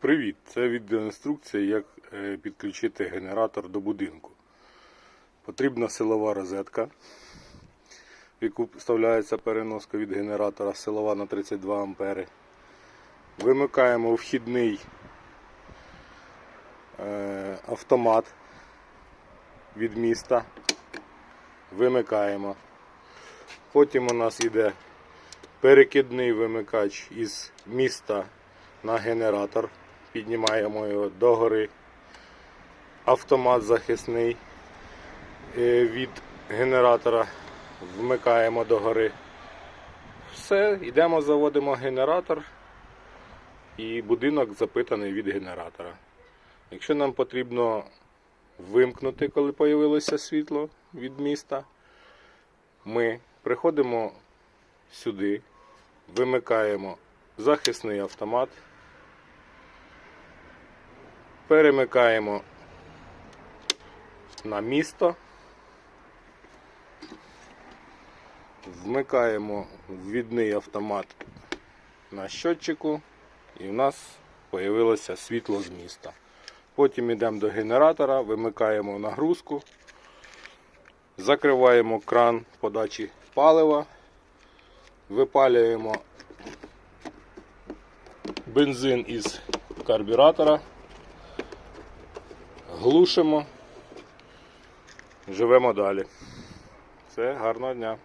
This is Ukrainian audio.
Привіт! Це відеоінструкція, як е, підключити генератор до будинку. Потрібна силова розетка, в яку вставляється переноска від генератора силова на 32 ампери. Вимикаємо вхідний е, автомат від міста. Вимикаємо. Потім у нас йде перекидний вимикач із міста на генератор. Піднімаємо його догори. Автомат захисний е, від генератора вмикаємо догори. Все, йдемо, заводимо генератор і будинок запитаний від генератора. Якщо нам потрібно вимкнути, коли з'явилося світло від міста, ми приходимо сюди, вимикаємо захисний автомат, перемикаємо на місто, вмикаємо ввідний автомат на щотчику і в нас з'явилося світло з міста. Потім йдемо до генератора, вимикаємо нагрузку, закриваємо кран подачі палива, випалюємо бензин із карбюратора, глушимо, живемо далі. Все, гарного дня.